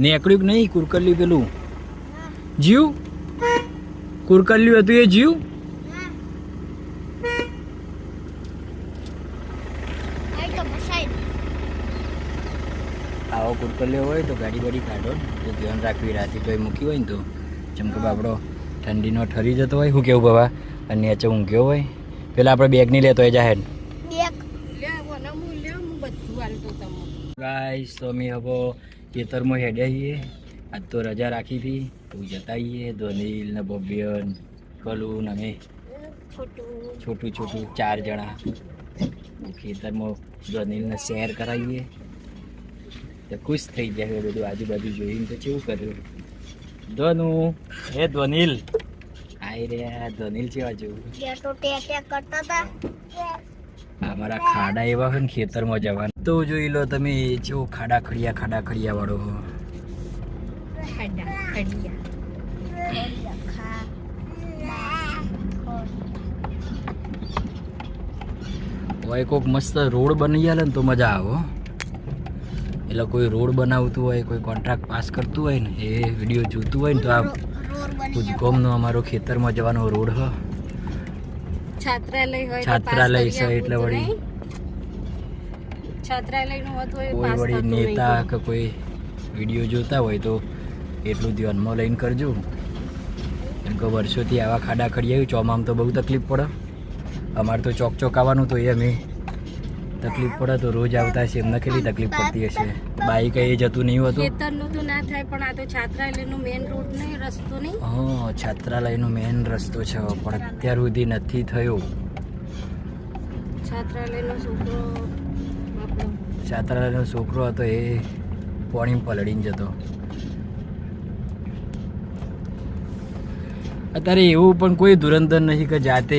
નેકળ્યું કે નહીં? કુરકલ્યું પેલું? જીવ? કુરકલ્યું હતું એ જીવ? આવો કુરકલ્યો હોય તો ગાડી બાડી કાઢો. તો ધ્યાન રાખવી રાતે તો મૂકી હોય ને તો. જેમ કે બાપડો ઠંડીનો ઠરી જતો હોય શું કેવું બાબા? અને નીચે ઊંઘ્યો હોય. પેલા આપણે બેગ નહીં લેતો હોય જાહેર. બેક ગાઈસ તો અમે હવે ખેતરમાં હેડ્યા છીએ. આજ તો રજા રાખી હતી. તો જતા આવીએ. ધોનીલ ને ભવ્યન કલુ ને અમે છોટું છોટું ચાર જણા. ખેતરમાં ધોનીલને શેર કરાવીએ. તો ખુશ થઈ જાય હવે બધું આજુબાજુ જોઈને. તો કેવું કર્યું? ધોનુ હે ધોનીલ આઈ રહ્યા ધોનીલ કેવા જેવું કરતા હતા. અમારા ખાડા એવા હોય ને ખેતરમાં જવાના. તો જોઈ લો તમે જેવો ખાડા ખડિયા ખાડા ખડિયા વાળો હો. હોય કોઈક મસ્ત રોડ બની ગયા ને તો મજા આવે. એટલે કોઈ રોડ બનાવતું હોય કોઈ કોન્ટ્રાક્ટ પાસ કરતું હોય ને એ વીડિયો જોતું હોય ને તો આ રોડ ગમનો અમારો ખેતરમાં જવાનો રોડ હ. છાત્રાલય હોય છાત્રાલય છે એટલે વળી છાત્રાલયનું હોત કોઈ વળી નેતા કે કોઈ વીડિયો જોતા હોય તો એટલું ધ્યાનમાં લઈને કરજો. કેમ કે વર્ષોથી આવા ખાડા ખડી આવ્યું ચોમામ તો બહુ તકલીફ પડે. અમારે તો ચોક ચોક આવવાનું તો એ અમે તકલીફ પડે તો રોજ આવતા હશે એમને કેટલી તકલીફ પડતી હશે? બાઈક એ જતું નહીં હતું? ખેતરનું તો ના થાય પણ આ તો છાત્રાલયનું મેઇન રોડ નહીં રસ્તો નહીં. હા છાત્રાલયનો મેઇન રસ્તો છે પણ અત્યાર સુધી નથી થયો. છાત્રાલયનો છોકરો છાત્રાલયનો છોકરો હતો એ પોણી પલળીને જતો. અત્યારે એવું પણ કોઈ ધુરંધર નથી કે જાતે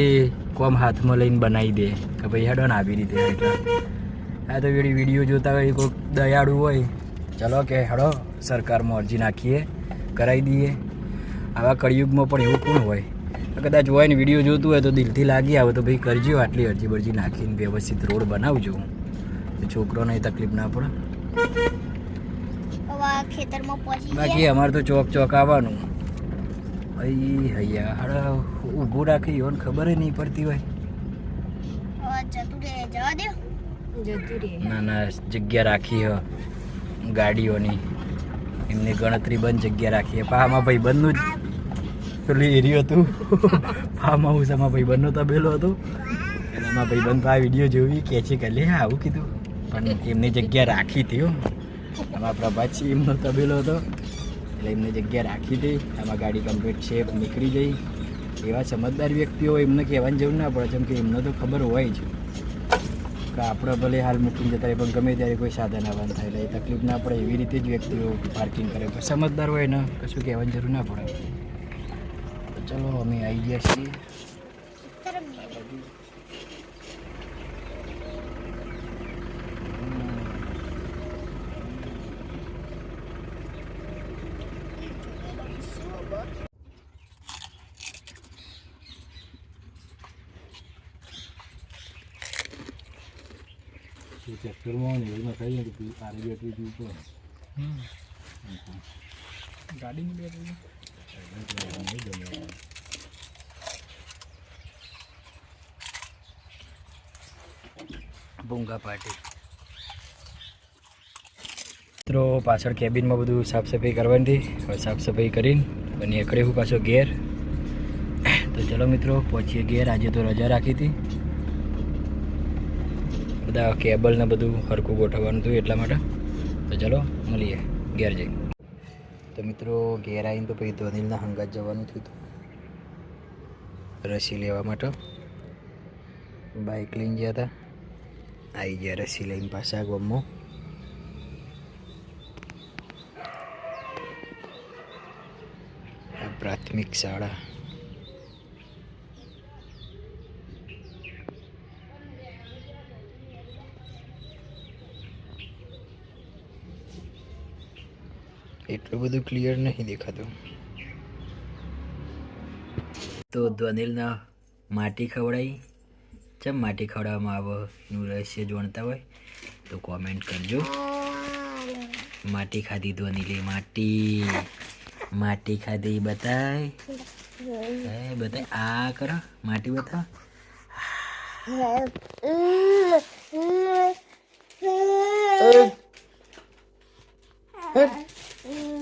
કોમ હાથમાં લઈને બનાવી દે. કે ભાઈ હેડો ને આવી રીતે એટલે આ તો વીડિયો વીડિયો જોતા હોય કોઈક દયાળુ હોય. ચલો કે હેડો સરકારમાં અરજી નાખીએ કરાવી દઈએ. આવા કળિયુગમાં પણ એવું કોણ હોય? કદાચ હોય ને વીડિયો જોતું હોય તો દિલથી લાગી આવે તો ભાઈ કરજો આટલી અરજી બરજી નાખીને વ્યવસ્થિત રોડ બનાવજો. છોકરોને તકલીફ ના પડે. બાકી અમારે તો ચોક ચોક આવવાનું. અહીં હૈયા હાડા ઊભું રાખી એવન ખબર નહીં પડતી હોય. જવા દો ના ના જગ્યા રાખી હો ગાડીઓની. એમની ગણતરી બંધ જગ્યા રાખી પા આમાં ભાઈ બંધનું જ. પેલું એરિયો હતું. ફાર્મ હાઉસ આમાં ભાઈ બંધનો તબેલો હતો. અને એમાં ભાઈ બંધ આ વીડિયો જોવી કે છે કે લે આવું કીધું. પણ એમની જગ્યા રાખી હતી હો. આમાં પ્રભાતસિંહ એમનો તબેલો હતો. એટલે એમની જગ્યા રાખી હતી. આમાં ગાડી કમ્પ્લીટ છે નીકળી જઈ એવા સમજદાર વ્યક્તિઓ એમને કહેવાની જરૂર ના પડે જેમ કે એમને તો ખબર હોય જ. કે આપણે ભલે હાલ મૂકીને જતા પણ ગમે ત્યારે કોઈ સાધન આવવાનું થાય, એટલે તકલીફ ના પડે, એવી રીતે જ વ્યક્તિઓ પાર્કિંગ કરે. પણ સમજદાર હોય ને, કશું કહેવાની જરૂર ના પડે. ચલો, અમે આવી ગયા છીએ. ગાડીની બેટરી ભૂંગા પાર્ટી મિત્રો પાછળ કેબિનમાં બધું સાફસફાઈ કરવાની હતી હવે સાફસફાઈ કરીને અને એકડે હું પાછો ઘેર. તો ચલો મિત્રો પહોંચીએ ઘેર. આજે તો રજા રાખી હતી. બધા કેબલ ને બધું હરખું ગોઠવવાનું હતું એટલા માટે. તો ચલો, મળીએ ઘેર જઈ તો મિત્રો, ઘેર આવીને તો પછી ધોનીલના હંગાત જવાનું થયું હતું. રસી લેવા માટે. બાઇક લઈને ગયા હતા. આવી ગયા રસી લઈને પાછા ગમો. પ્રાથમિક શાળા. એટલું બધું ક્લિયર નહીં દેખાતું. તો ધ્વનિલના માટી ખવડાવી ચમ માટી ખવડાવવામાં આવે નું રહસ્ય જાણતા હોય તો કોમેન્ટ કરજો. માટી ખાધી ધ્વનિલે માટી. માટી ખાધી બતાય. એ બતાય. આ કરો માટી બતા Hey! Mm.